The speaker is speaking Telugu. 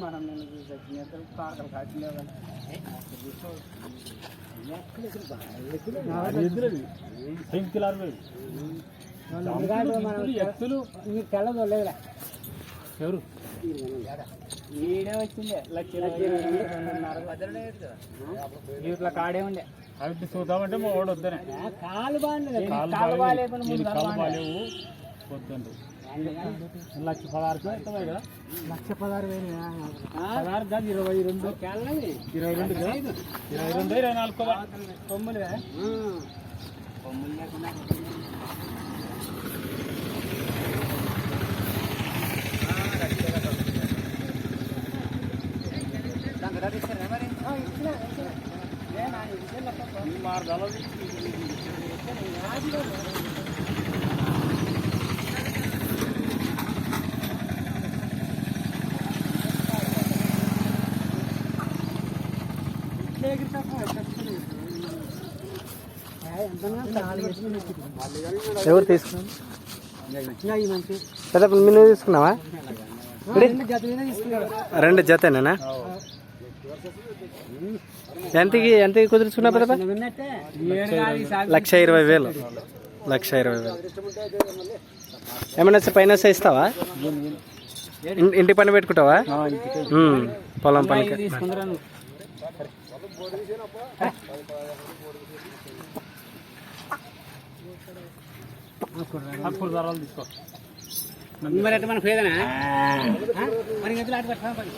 మనం నేను చూసి వచ్చిన కాకలు ఎత్తులు మీరు ఎవరు ఈడే వచ్చిండే లక్ష ఇట్లా కాడే ఉండే అవి చూద్దామంటే మా వాడు వద్దనే కాలు బాగుంది కాలు కాలు కాలు బాగాలేవు. వద్దండి లక్ష పదహారు అవుతాయి కదా లక్ష పదహారు పదహారు కాదు ఇరవై రెండు ఇరవై రెండు ఇరవై రెండు ఇరవై నాలుగు తొమ్మిది కొమ్ములు లేకుండా ఈ ఎవరు పెద్ద మీరు తీసుకున్నావా? రెండు? జత మీద తీసుకున్నాడు రెండు జతేనా ఎంతకి ఎంతకి కుదుర్చుకున్నా పెద్ద సాగు. లక్ష ఇరవై వేలు. లక్ష ఇరవై వేలు. ఏమన్నా పైన ఇస్తావా? ఇంటి పని పెట్టుకుంటావా? పొలం పనికి. అప్పుడు ధరలు తీసుకో మరి అంటే మన ఏదైనా మరి గదిలో ఆట పెట్టా పని